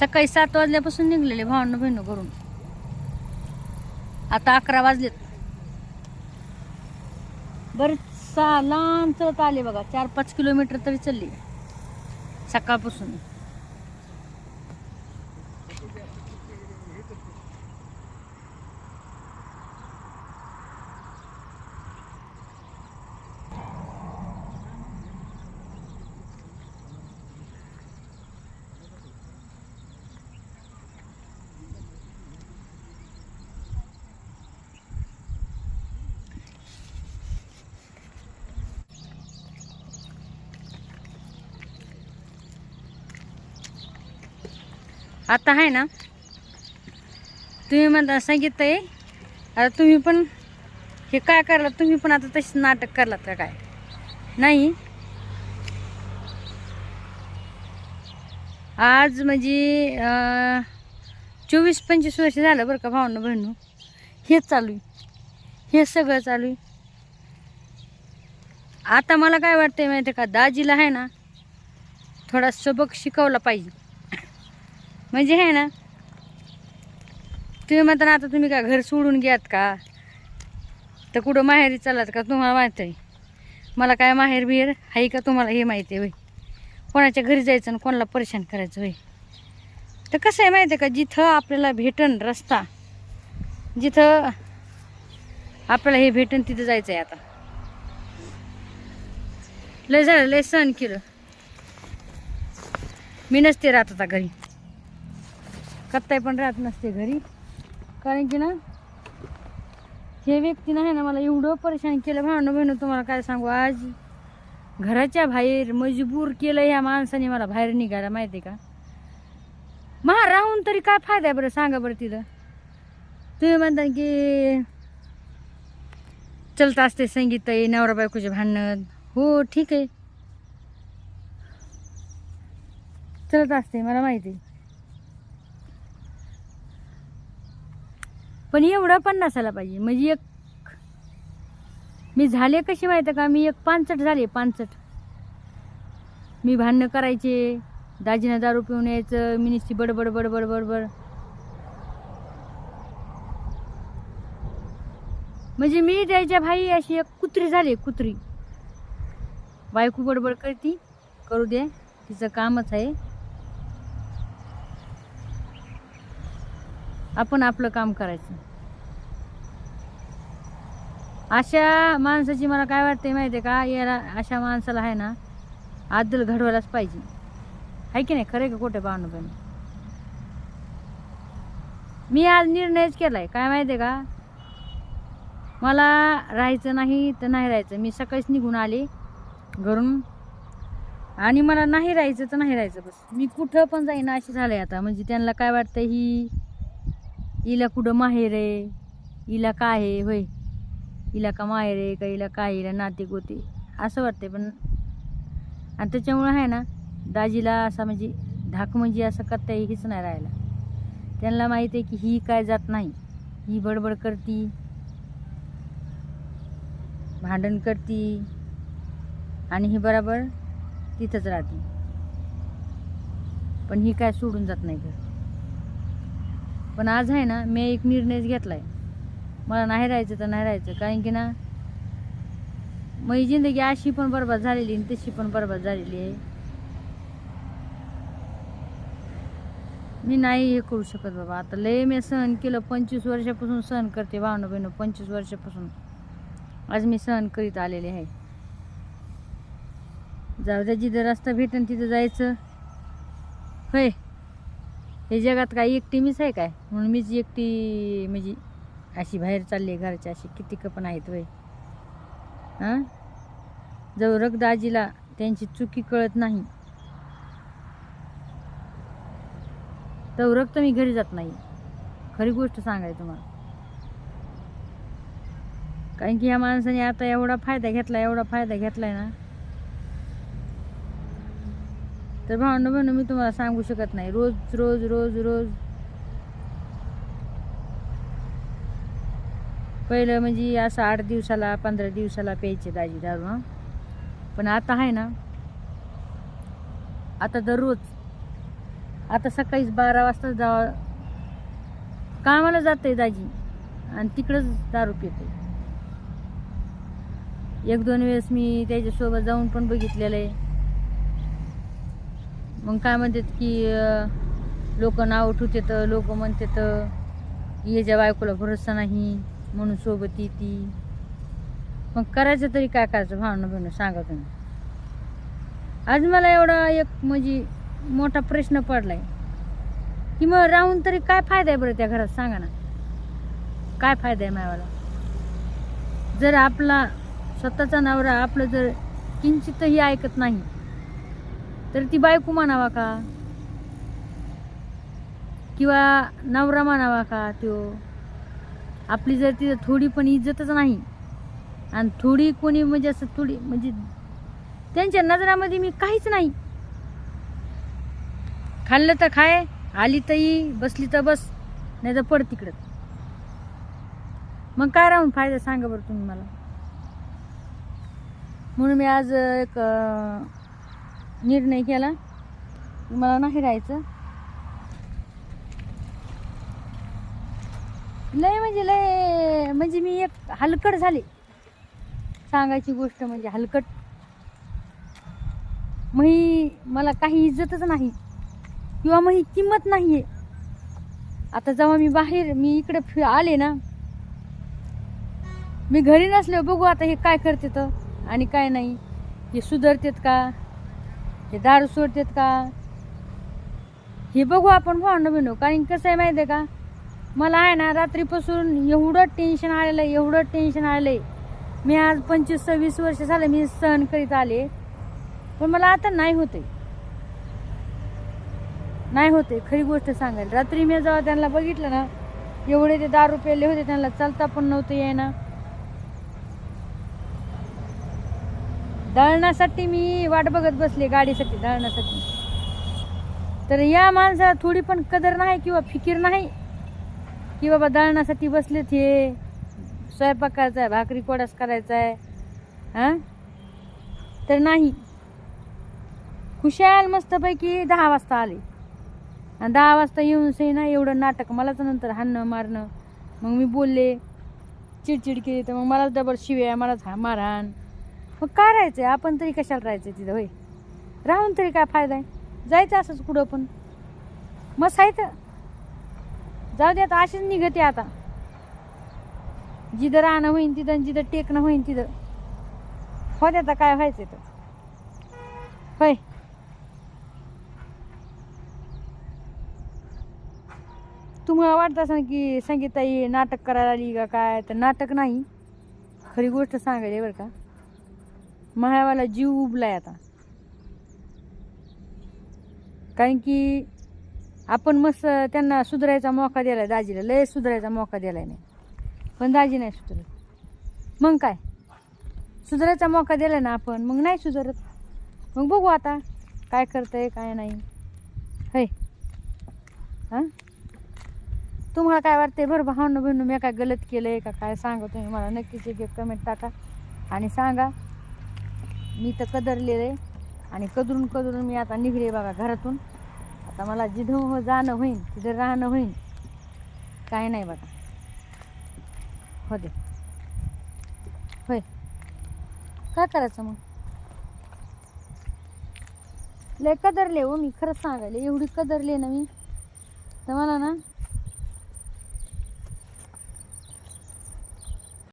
सकाळी सात वाजल्यापासून निघलेले भावांना बहिणं करून आता अकरा वाजलेत. बरेचसा लांब चढत आले बघा. चार पाच किलोमीटर तरी चालली. सकाळपासून. आता आहे ना? तुम्ही म्हणता सांगितलं आहे आता तुम्ही पण हे काय करलात? तुम्ही पण आता तशी नाटक करलात का काय? नाही. आज म्हणजे चोवीस पंचवीस वर्ष झालं बरं का भावना बहिणू. हेच चालू आहे. हे सगळं चालू आहे. आता मला काय वाटतंय माहिती आहे का? दाजीला आहे ना थोडा सबक शिकवला पाहिजे. म्हणजे आहे ना? तुम्ही म्हणता ना आता तुम्ही का घर सोडून घ्यात का? तर कुठं माहेरी चालात का तुम्हाला माहीत आहे मला काय माहेर बिहेर आहे का तुम्हाला हे माहिती आहे होय कोणाच्या घरी जायचं आणि कोणाला परेशान करायचं होय तर कसं आहे माहिती आहे का जिथं आपल्याला भेटन रस्ता जिथं आपल्याला हे भेटन तिथं जायचं आहे आता. लय झालं लय सहन केलं. मी नसते राहत आता घरी. कत्ताई पण राहत नसते घरी. कारण की ना हे व्यक्तीनं आहे ना मला एवढं परेशान केलं. भावनं बहिणं तुम्हाला काय सांगू? आज घराच्या बाहेर मजबूर केलं ह्या माणसाने मला बाहेर निघायला माहिती आहे का? महा राहून तरी काय फायदा आहे बरं? सांगा बरं तिथं. तुम्ही म्हणता की चलत असते संगीत नवरा बायकोचे भांडण. हो ठीक आहे. चलत असते मला माहिती पण एवढं पण नसायला पाहिजे. म्हणजे एक मी झाले कशी माहिती आहे का? मी एक पानचट झाले पानसट. मी भांडणं करायचे दाजीनं दारू पिऊन यायचं मी नुसती बडबड बडबड बडबड. म्हणजे मी द्यायच्या भाई अशी एक कुत्री झाली कुत्री. बायको बडबड करती करू दे तिचं कामच आहे. आपण आपलं काम करायचं. अशा माणसाची मला काय वाटते माहिती आहे का? याला अशा माणसाला आहे ना आदल घडवायलाच पाहिजे. आहे की नाही? खरं का कुठे पाहणं पण? मी आज निर्णयच केलाय. काय माहिती आहे का? मला राहायचं नाही तर नाही राहायचं. मी सकाळीच निघून आले घरून. आणि मला नाही राहायचं तर नाही राहायचं बस. मी कुठं पण जाईन अशी झालंय आता. म्हणजे त्यांना काय वाटतं ही हिला कुठं माहेर आहे? हिला काय आहे? होय. हिला का माहेर आहे का हिला काय हिला नाते गोते असं वाटते पण आणि त्याच्यामुळं आहे ना दाजीला असा म्हणजे धाक म्हणजे असं करता हीच नाही राहायला. त्यांना माहीत आहे की ही काय जात नाही. ही बडबड करती भांडण करती आणि ही बराबर तिथंच राहते. पण ही काय सोडून जात नाही घर. पण आज आहे ना मी एक निर्णयच घेतला आहे मला नाही राहायचं तर नाही राहायचं. कारण की ना माझी जिंदगी अशी पण बरबाद झालेली आणि तशी पण बरबाद झालेली आहे. मी नाही हे करू शकत बाबा. आता लय मी सहन केलं पंचवीस वर्षापासून सहन करते भावना बहिणं. पंचवीस वर्षापासून. आज मी सहन करीत आलेले आहे. जाऊ द्या जिथं रस्ता भेटेन तिथं जायचं. होय. हे जगात काय एकटी मीच आहे काय? म्हणून मीच एकटी म्हणजे अशी बाहेर चालली आहे घरच्या अशी किती पण आहेत वय. हां? जवळ रगदाजीला त्यांची चुकी कळत नाही. तर रक्त मी घरी जात नाही. खरी गोष्ट सांगाय तुम्हाला. कारण की ह्या माणसाने आता एवढा फायदा घेतला एवढा फायदा घेतलाय ना. तर भावंड म्हणून मी तुम्हाला सांगू शकत नाही. रोज रोज रोज रोज पहिलं म्हणजे असं आठ दिवसाला पंधरा दिवसाला प्यायचे दाजी दारू पण आता आहे ना आता दररोज आता सकाळीच बारा वाजता जावा कामाला जाते दाजी आणि तिकडंच दारू पिते एक दोन वेळेस मी त्याच्यासोबत जाऊन पण बघितलेलं आहे. मग काय म्हणतात की लोक नाव तर लोक म्हणतात याच्या बायकोला भरोसा नाही. म्हणून सोबत येते. मग करायचं तरी काय करायचं? भावना बहिणं सांगा तुम्ही. आज मला एवढा एक म्हणजे मोठा प्रश्न पडलाय. की मग राहून तरी काय फायदा आहे बरं त्या घरात? सांगा ना. काय फायदा आहे मायावाला? जर आपला स्वतःचा नवरा आपलं जर किंचितही ऐकत नाही तर ती बायको म्हणावा का? किंवा नवरा म्हणावा का त्यो? आपली जर तिथं थोडी पण इज्जतच नाही आणि थोडी कोणी म्हणजे असं थोडी म्हणजे त्यांच्या नजरामध्ये मी काहीच नाही. खाल्लं तर खाय आली तर ये बसली तर बस नाही तर पड तिकडं. मग काय राहून फायदा सांगा बरं तुम्ही मला. म्हणून मी आज एक निर्णय केला. मला नाही राहायचं. लय म्हणजे लय म्हणजे मी एक हलकट झाले. सांगायची गोष्ट म्हणजे हलकट. मग मला काही इज्जतच नाही. किंवा मग ही किंमत नाही आहे आता जेव्हा मी बाहेर मी इकडे फि- आले ना मी घरी नसले बघू आता हे काय करते तर. आणि काय नाही हे सुधारतेत का? हे दारू सोडतेत का? हे बघू आपण भावना बनवू कारण कसं आहे माहिती आहे का? मला आहे ना रात्रीपासून एवढं टेन्शन आलेलं आहे एवढं टेन्शन आलेलं. आहे मी आज पंचवीस सव्वीस वर्ष झालं मी सहन करीत आले. पण मला आता नाही होते नाही होते खरी गोष्ट सांगायला. रात्री मी जेव्हा त्यांना बघितलं ना एवढे ते दारू पेले होते त्यांना चालता पण नव्हतं यायना. दळण्यासाठी मी वाट बघत बसले गाडीसाठी दळण्यासाठी तर या माणसाला थोडी पण कदर नाही किंवा फिकीर नाही. की बाबा दळणासाठी बसलेत हे. स्वयंपाक करायचा आहे भाकरी कोडास करायचा आहे. हां? तर नाही. खुशाल मस्तपैकी दहा वाजता आले. आणि दहा वाजता येऊन से ना एवढं नाटक. मलाच नंतर हाणणं मारणं. मग मी बोलले चिडचिड केली तर मग मलाच डबल शिव्या मलाच हा मारहाण. मग काय राहायचं आहे आपण तरी कशाला राहायचं तिथं होय? राहून तरी काय फायदा आहे? जायचं असंच कुठं पण. मस्त आहे तर. जाऊ दे आता अशीच निघते आता. जिथं राहणं होईन तिथं आणि जिथं टेकणं होईन तिथं. हो आता काय व्हायचं तर. होय. तुम्हाला वाटत असं की संगीताई नाटक करायला आली का काय? तर नाटक नाही. खरी गोष्ट सांगायची बरं का. महावाला जीव उबलाय आता. कारण की आपण मस्त त्यांना सुधारायचा मौका दिलाय दाजीला लय सुधारायचा मौका दिलाय नाही पण दाजी नाही सुधारत. मग काय? सुधारायचा मौका दिलाय ना आपण मग नाही सुधारत. मग बघू आता काय करतंय काय नाही. होय हां? तुम्हाला काय वाटते बरं भावनं बहिणू मी काय गलत केलंय का काय सांगा तुम्ही मला नक्कीच एक कमेंट टाका. आणि सांगा मी तर कदरलेलं आहे आणि कदरून कदरून मी आता निघले बघा घरातून. आता मला जिथं हो जाणं होईन तिथं राहणं होईन. काय नाही बघा. हो दे. होय. काय करायचं मग? लय कदरले हो मी खरंच सांगायला. एवढी कदरले ना मी. तर मला ना